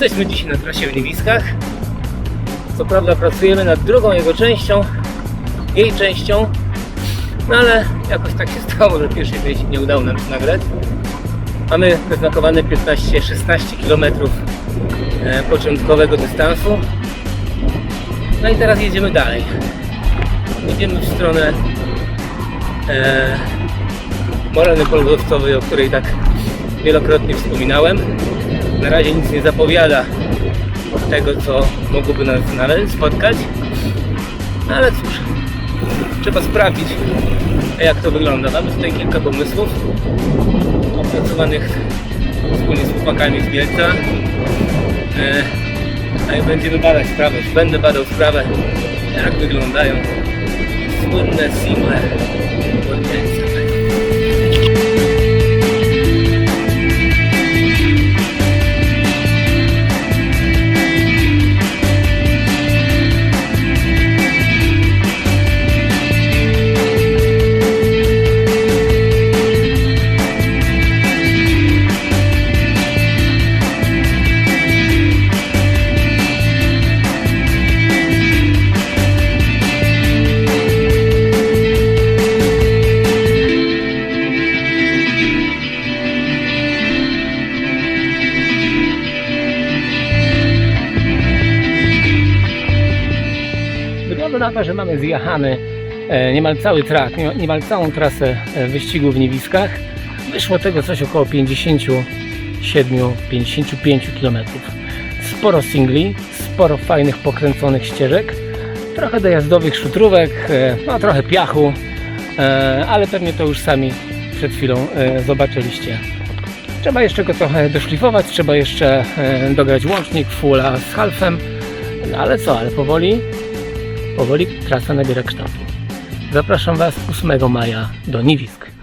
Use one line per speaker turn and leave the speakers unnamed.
Jesteśmy dzisiaj na trasie w Niewiskach. Co prawda pracujemy nad drugą jego częścią, jej częścią, no ale jakoś tak się stało, że pierwszej części nie udało nam się nagrać. Mamy wyznakowane 15-16 km e, początkowego dystansu. No i teraz jedziemy dalej. Jedziemy w stronę e, Moreny Polgowcowej, o której tak wielokrotnie wspominałem. Na razie nic nie zapowiada tego, co mogłoby nas znaleźć, spotkać. No ale cóż, trzeba sprawdzić, jak to wygląda. Mamy tutaj kilka pomysłów opracowanych wspólnie z chłopakami z Mielca. E, a i będziemy badać sprawę, będę badał sprawę, jak wyglądają słynne single To, że mamy zjechany e, niemal cały trak, niemal- całą trasę e, wyścigu w Niewiskach. Wyszło tego coś około 57-55 km. Sporo singli, sporo fajnych pokręconych ścieżek, trochę dojazdowych szutrówek, e, no trochę piachu, ale pewnie to już sami przed chwilą zobaczyliście. Trzeba jeszcze go trochę doszlifować, trzeba jeszcze dograć łącznik fulla z halfem, no ale co, ale powoli Powoli trasa nabiera kształtu. Zapraszam Was 8 maja do Niwisk.